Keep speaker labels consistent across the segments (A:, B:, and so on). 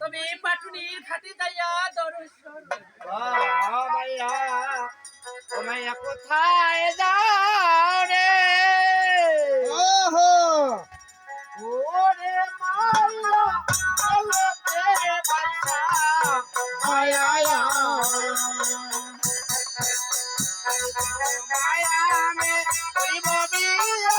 A: তবে পাটুনির খাটি যাইয়া
B: মাইয়া কোথায় যাও?
C: আয় আয়
B: মায়া মে করিব বিয়া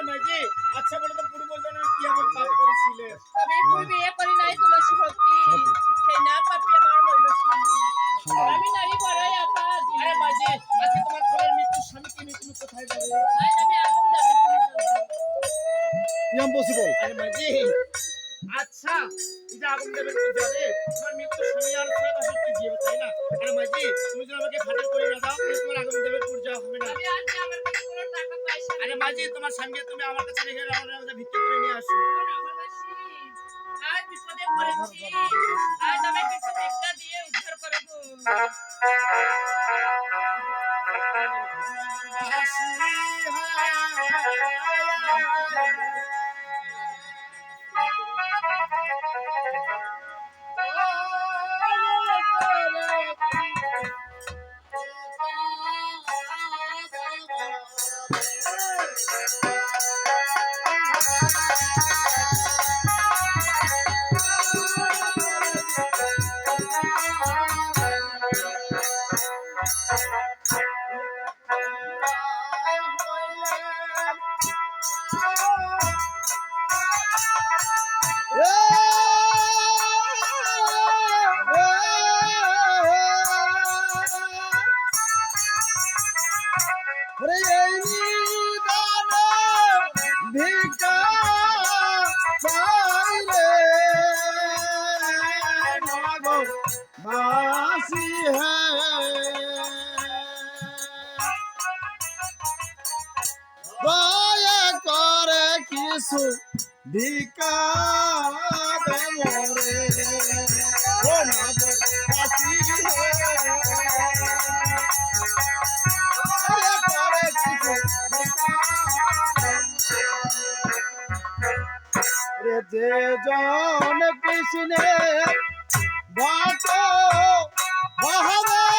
B: আরে মাঝি আচ্ছা বলে তো পূর্ব জন্মে কি এমন পাপ করেছিলে।
A: তবে পূর্বে এ করি নাই তুলসী ভক্তি। সেই না পাপি আমার মইল আমি নারী বড়ই আভাজ
B: আরে মাঝি আজকে তোমার কোলের মৃত্যু স্বামীকে নিয়ে তুমি কোথায় যাবে?
A: আজ আমি আগুন যাবে
C: ইম্পসিবল
B: আরে মাঝি আচ্ছা এটা আগুন দেবের কি যাবে তোমার মৃত্যু স্বামী আর ছয় বছর কি জীব তাই না? আরে মাঝি তুমি যদি আমাকে খাটির করে না দাও তোমার আগুন দেবের আরে মাঝি তোমার স্বামীকে তুমি আমার কাছে রেখে আমার কাছে ভিক্ষা করে নিয়ে আসো।
A: আজ বিপদে পড়েছি আজ আমি কিছু ভিক্ষা দিয়ে উদ্ধার করব
C: বাসি দয়া করে কিছু ভিক্ষা দেবরে ও মাগো বাসি দয়া করে কিছু রে যে জন কৃষ্ণে বাত Wahaba!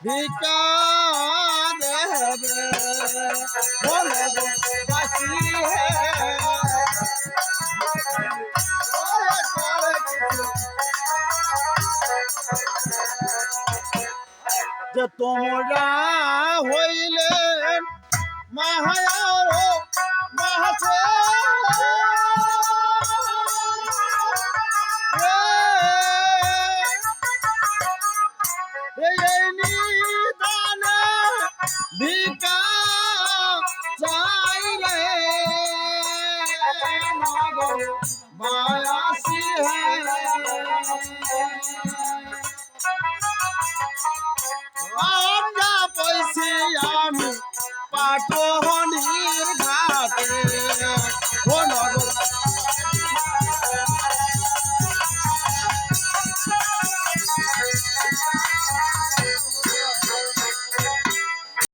C: ভিক্ষা দেবে বলে বাসি যে তোমরা হইলেন মহায়ার মাহ